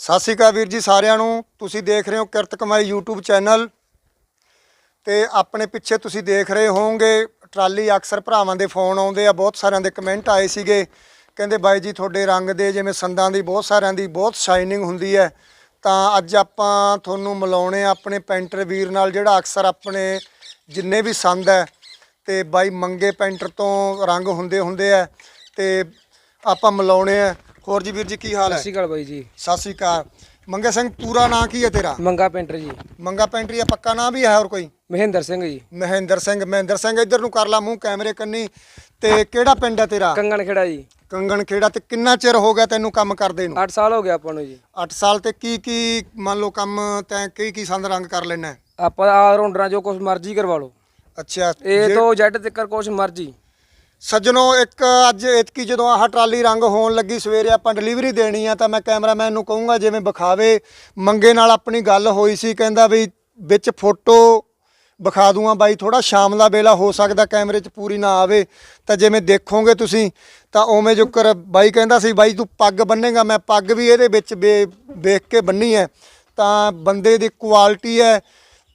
ਸਤਿ ਸ਼੍ਰੀ ਅਕਾਲ ਵੀਰ ਜੀ ਸਾਰਿਆਂ ਨੂੰ। ਤੁਸੀਂ ਦੇਖ ਰਹੇ ਹੋ ਕਿਰਤ ਕਮਾਈ YouTube ਚੈਨਲ। ਤੇ ਆਪਣੇ ਪਿੱਛੇ ਤੁਸੀਂ ਦੇਖ ਰਹੇ ਹੋਵੋਗੇ, ਟਰਾਲੀ ਅਕਸਰ ਭਰਾਵਾਂ ਦੇ ਫੋਨ ਆਉਂਦੇ ਆ, ਬਹੁਤ ਸਾਰਿਆਂ ਦੇ ਕਮੈਂਟ ਆਏ ਸੀਗੇ। ਕਹਿੰਦੇ ਬਾਈ ਜੀ, ਤੁਹਾਡੇ ਰੰਗ ਦੇ ਜਿਵੇਂ ਸੰਦਾਂ ਦੀ ਬਹੁਤ ਸਾਰਿਆਂ ਦੀ ਬਹੁਤ ਸ਼ਾਈਨਿੰਗ ਹੁੰਦੀ ਹੈ। ਤਾਂ ਅੱਜ ਆਪਾਂ ਤੁਹਾਨੂੰ ਮਿਲਾਉਣੇ ਆ ਆਪਣੇ ਪੈਂਟਰ ਵੀਰ ਨਾਲ, ਜਿਹੜਾ ਅਕਸਰ ਆਪਣੇ ਜਿੰਨੇ ਵੀ ਸੰਦ ਹੈ। ਤੇ ਬਾਈ ਮੰਗੇ ਪੈਂਟਰ ਤੋਂ ਰੰਗ ਹੁੰਦੇ ਹੁੰਦੇ ਆ। ਤੇ ਆਪਾਂ ਮਿਲਾਉਣੇ ਆ। ਹੋਰ ਜੀ ਵੀਰ ਜੀ ਕੀ ਹਾਲ ਸਤਿ ਹੈ ਸ਼੍ਰੀ ਅਕਾਲ ਬਾਈ ਜੀ। ਸਤਿ ਸ਼੍ਰੀ ਅਕਾਲ। ਮੰਗੇ ਸਿੰਘ ਪੂਰਾ ਨਾਂ ਕੀ ਹੈ ਤੇਰਾ? ਮੰਗਾ ਪੇਂਟਰ ਜੀ। ਮੰਗਾ ਪੈਂਟਰੀ ਆ ਪੱਕਾ ਨਾਂ ਵੀ ਹੈ ਹੋਰ ਕੋਈ? ਮਹਿੰਦਰ ਸਿੰਘ ਜੀ। ਮਹਿੰਦਰ ਸਿੰਘ ਮਹਿੰਦਰ ਸਿੰਘ ਇੱਧਰ ਨੂੰ ਕਰ ਲਾ ਮੂੰਹ ਕੈਮਰੇ ਕੰਨੀ। ਤੇ ਕਿਹੜਾ ਪਿੰਡ ਹੈ ਤੇਰਾ? ਕੰਗਣ ਖੇੜਾ ਜੀ। ਕੰਗਣ ਖੇੜਾ ਤੇ ਕਿੰਨਾ ਚਿਰ ਹੋ ਗਿਆ ਤੈਨੂੰ ਕੰਮ ਕਰਦੇ ਨੂੰ? 8 ਸਾਲ ਹੋ ਗਿਆ ਆਪਾਂ ਨੂੰ ਜੀ। 8 ਸਾਲ ਤੇ ਕੀ ਕੀ ਮੰਨ ਲਓ ਕੰਮ ਤੈਂ ਕੀ ਕੀ ਸੰਦ ਰੰਗ ਕਰ ਲੈਣਾ ਆਪਾਂ ਆ ਰੌਂਡਰਾਂ ਜੋ ਕੁਝ ਮਰਜ਼ੀ ਕਰਵਾ ਲਓ। ਅੱਛਾ ਇਹ ਜੇ- ਤੋਂ ਜੈਡ ਤੱਕ ਕੁਝ ਮਰਜ਼ੀ। ਸੱਜਣੋ, ਇੱਕ ਅੱਜ ਇਤਕੀ ਜਦੋਂ ਆਹ ਟਰਾਲੀ ਰੰਗ ਹੋਣ ਲੱਗੀ, ਸਵੇਰੇ ਆਪਾਂ ਡਿਲੀਵਰੀ ਦੇਣੀ ਆ ਤਾਂ ਮੈਂ ਕੈਮਰਾਮੈਨ ਨੂੰ ਕਹੂੰਗਾ, ਜਿਵੇਂ ਵਿਖਾਵੇ। ਮੰਗੇ ਨਾਲ ਆਪਣੀ ਗੱਲ ਹੋਈ ਸੀ, ਕਹਿੰਦਾ ਵੀ ਵਿੱਚ ਫੋਟੋ ਵਿਖਾ ਦੂੰਗਾ, ਬਾਈ ਥੋੜਾ ਸ਼ਾਮ ਦਾ ਵੇਲਾ ਹੋ ਸਕਦਾ, ਕੈਮਰੇ 'ਚ ਪੂਰੀ ਨਾ ਆਵੇ। ਤਾਂ ਜਿਵੇਂ ਦੇਖੋਗੇ ਤੁਸੀਂ, ਤਾਂ ਉਵੇਂ ਜੋ ਬਾਈ ਕਹਿੰਦਾ ਸੀ, ਬਾਈ ਤੂੰ ਪੱਗ ਬੰਨੇਗਾ, ਮੈਂ ਪੱਗ ਵੀ ਇਹਦੇ ਵਿੱਚ ਵੇ- ਵੇਖ ਕੇ ਬੰਨੀ ਹੈ ਤਾਂ ਬੰਦੇ ਦੀ ਕੁਆਲਿਟੀ ਹੈ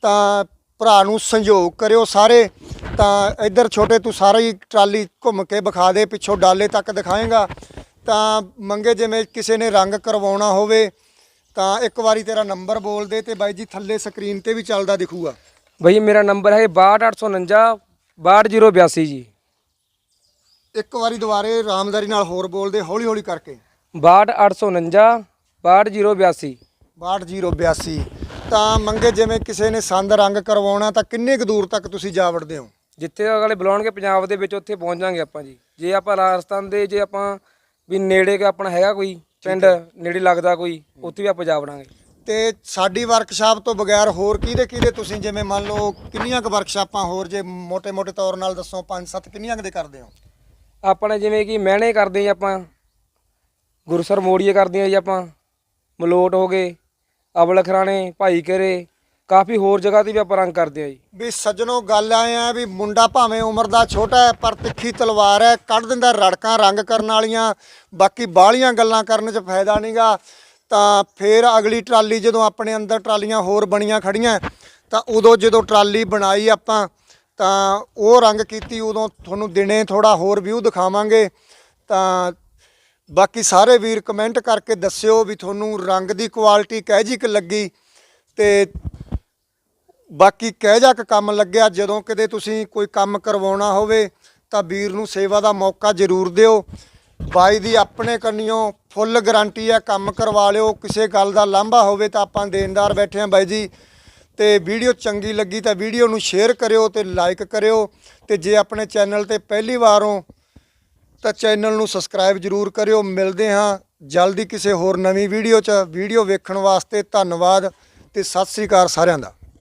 ਤਾਂ ਭਰਾ ਨੂੰ ਸੰਯੋਗ ਕਰਿਓ ਸਾਰੇ। ਤਾਂ ਇੱਧਰ ਛੋਟੇ ਤੂੰ ਸਾਰਾ ਟਰਾਲੀ ਘੁੰਮ ਕੇ ਵਿਖਾ ਦੇ ਪਿੱਛੋਂ ਡਾਲੇ ਤੱਕ ਦਿਖਾਏਗਾ। ਤਾਂ ਮੰਗੇ ਜਿਵੇਂ ਕਿਸੇ ਨੇ ਰੰਗ ਕਰਵਾਉਣਾ ਹੋਵੇ ਤਾਂ ਇੱਕ ਵਾਰੀ ਤੇਰਾ ਨੰਬਰ ਬੋਲ ਦੇ ਤੇ ਬਾਈ ਜੀ ਥੱਲੇ ਸਕਰੀਨ ਤੇ ਵੀ ਚੱਲਦਾ ਦਿਖੂਗਾ। ਬਈ ਮੇਰਾ ਨੰਬਰ ਹੈ 62849 62082 ਜੀ। ਇੱਕ ਵਾਰੀ ਦੁਬਾਰੇ ਰਾਮਦਾਰੀ ਨਾਲ ਹੋਰ ਬੋਲ ਦੇ ਹੌਲੀ ਹੌਲੀ ਕਰਕੇ 62849 62082 62082 ਤਾਂ ਮੰਗੇ ਜਿਵੇਂ ਕਿਸੇ ਨੇ ਸੰਦ ਰੰਗ ਕਰਵਾਉਣਾ ਤਾਂ ਕਿੰਨੇ ਕੁ ਦੂਰ ਤੱਕ ਤੁਸੀਂ ਜਾ ਵੜਦੇ ਹੋ? ਜਿੱਥੇ ਅਗਲੇ ਬੁਲਾਉਣਗੇ ਪੰਜਾਬ ਦੇ ਵਿੱਚ ਉੱਥੇ ਪਹੁੰਚ ਜਾਾਂਗੇ ਆਪਾਂ ਜੀ। ਜੇ ਆਪਾਂ ਰਾਜਸਥਾਨ ਦੇ ਜੇ ਆਪਾਂ ਵੀ ਨੇੜੇ ਕਿ ਆਪਣਾ ਹੈਗਾ ਕੋਈ ਪਿੰਡ ਨੇੜੇ ਲੱਗਦਾ ਕੋਈ ਉੱਥੇ ਵੀ ਆਪਾਂ ਜਾ ਬਣਾਂਗੇ ਤੇ ਸਾਡੀ ਵਰਕਸ਼ਾਪ ਤੋਂ ਬਗੈਰ ਹੋਰ ਕਿਹਦੇ ਕਿਹਦੇ ਤੁਸੀਂ ਜਿਵੇਂ ਮੰਨ ਲਓ ਕਿੰਨੀਆਂ ਕੁ ਵਰਕਸ਼ਾਪਾਂ ਹੋਰ ਜੇ ਮੋਟੇ ਮੋਟੇ ਤੌਰ ਨਾਲ ਦੱਸੋ ਪੰਜ ਸੱਤ ਕਿੰਨੀਆਂ ਕੁ ਦੇ ਕਰਦੇ ਹੋ? ਆਪਣੇ ਜਿਵੇਂ ਕਿ ਮਹਿਣੇ ਕਰਦੇ ਜੀ ਆਪਾਂ ਗੁਰਸਰ ਮੋੜੀਏ ਕਰਦੇ ਆ ਜੀ ਆਪਾਂ। ਮਲੋਟ ਹੋ ਗਏ ਅਵਲਖਰਾਣੇ ਭਾਈ ਕਰੇ ਕਾਫੀ ਹੋਰ ਜਗ੍ਹਾ ਤੇ ਵੀ ਆਪਾਂ ਰੰਗ ਕਰਦੇ ਆ ਜੀ। ਵੀ ਸੱਜਣੋ, ਗੱਲ ਆਏ ਆ ਵੀ ਮੁੰਡਾ ਭਾਵੇਂ ਉਮਰ ਦਾ ਛੋਟਾ ਹੈ, ਪਰ ਤਿੱਖੀ ਤਲਵਾਰ ਹੈ, ਕੱਢ ਦਿੰਦਾ ਰੜਕਾਂ ਰੰਗ ਕਰਨ ਵਾਲੀਆਂ, ਬਾਕੀ ਬਾਹਲੀਆਂ ਗੱਲਾਂ ਕਰਨ 'ਚ ਫਾਇਦਾ ਨਹੀਂਗਾ ਤਾਂ ਫੇਰ ਅਗਲੀ ਟਰਾਲੀ ਜਦੋਂ ਆਪਣੇ ਅੰਦਰ ਟਰਾਲੀਆਂ ਹੋਰ ਬਣੀਆਂ ਖੜੀਆਂ, ਤਾਂ ਉਦੋਂ ਜਦੋਂ ਟਰਾਲੀ ਬਣਾਈ ਆਪਾਂ, ਤਾਂ ਉਹ ਰੰਗ ਕੀਤੀ, ਉਦੋਂ ਤੁਹਾਨੂੰ ਦਿਨੇ ਥੋੜਾ ਹੋਰ ਵਿਊ ਦਿਖਾਵਾਂਗੇ। ਤਾਂ ਬਾਕੀ ਸਾਰੇ ਵੀਰ ਕਮੈਂਟ ਕਰਕੇ ਦੱਸਿਓ ਵੀ ਤੁਹਾਨੂੰ ਰੰਗ ਦੀ ਕੁਆਲਿਟੀ ਕਹਿ ਜੀ ਕਿ ਲੱਗੀ, ਤੇ ਬਾਕੀ ਕਹਿ ਜਾ ਕੇ ਕੰਮ ਲੱਗਿਆ, ਜਦੋਂ ਕਿਤੇ ਤੁਸੀਂ ਕੋਈ ਕੰਮ ਕਰਵਾਉਣਾ ਹੋਵੇ ਤਾਂ ਵੀਰ ਨੂੰ ਸੇਵਾ ਦਾ ਮੌਕਾ ਜ਼ਰੂਰ ਦਿਓ। ਬਾਈ ਦੀ ਆਪਣੇ ਕੰਨਿਓ ਫੁੱਲ ਗਾਰੰਟੀ ਹੈ, ਕੰਮ ਕਰਵਾ ਲਿਓ, ਕਿਸੇ ਗੱਲ ਦਾ ਲਾਂਭਾ ਹੋਵੇ ਤਾਂ ਆਪਾਂ ਦੇਣਦਾਰ ਬੈਠੇ ਹਾਂ ਬਾਈ ਜੀ। ਤੇ ਵੀਡੀਓ ਚੰਗੀ ਲੱਗੀ ਤਾਂ ਵੀਡੀਓ ਨੂੰ ਸ਼ੇਅਰ ਕਰਿਓ ਤੇ ਲਾਈਕ ਕਰਿਓ। ਤੇ ਜੇ ਆਪਣੇ ਚੈਨਲ ਤੇ ਪਹਿਲੀ ਵਾਰ ਹੋ ਤਾਂ ਚੈਨਲ ਨੂੰ ਸਬਸਕ੍ਰਾਈਬ ਜਰੂਰ ਕਰਿਓ। ਮਿਲਦੇ ਹਾਂ ਜਲਦੀ ਕਿਸੇ ਹੋਰ ਨਵੀਂ ਵੀਡੀਓ 'ਚ। ਵੀਡੀਓ ਵੇਖਣ ਵਾਸਤੇ ਧੰਨਵਾਦ ਤੇ ਸਤਿ ਸ੍ਰੀ ਅਕਾਲ ਸਾਰਿਆਂ ਦਾ।